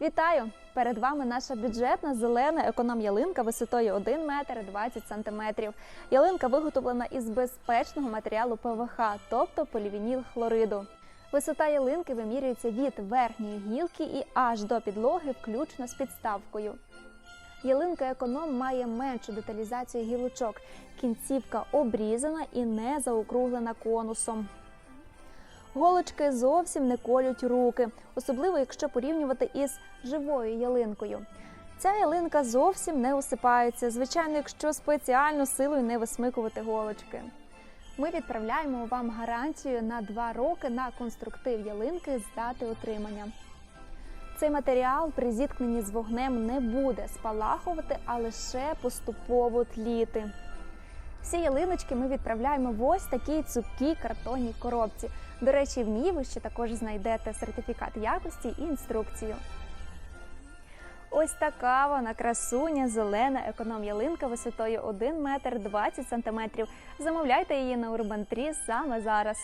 Вітаю! Перед вами наша бюджетна зелена економ-ялинка висотою 1 метр 20 сантиметрів. Ялинка виготовлена із безпечного матеріалу ПВХ, тобто полівініл хлориду. Висота ялинки вимірюється від верхньої гілки і аж до підлоги, включно з підставкою. Ялинка економ має меншу деталізацію гілочок. Кінцівка обрізана і не заокруглена конусом. Голочки зовсім не колють руки, особливо якщо порівнювати із живою ялинкою. Ця ялинка зовсім не осипається, звичайно, якщо спеціально силою не висмикувати голочки. Ми відправляємо вам гарантію на 2 роки на конструктив ялинки з дати отримання. Цей матеріал при зіткненні з вогнем не буде спалахувати, а лише поступово тліти. Всі ялиночки ми відправляємо в ось такій цупкій картонній коробці. До речі, в ній ви ще також знайдете сертифікат якості і інструкцію. Ось така вона красуня, зелена економ-ялинка висотою 1 метр 20 сантиметрів. Замовляйте її на Urban Tree саме зараз.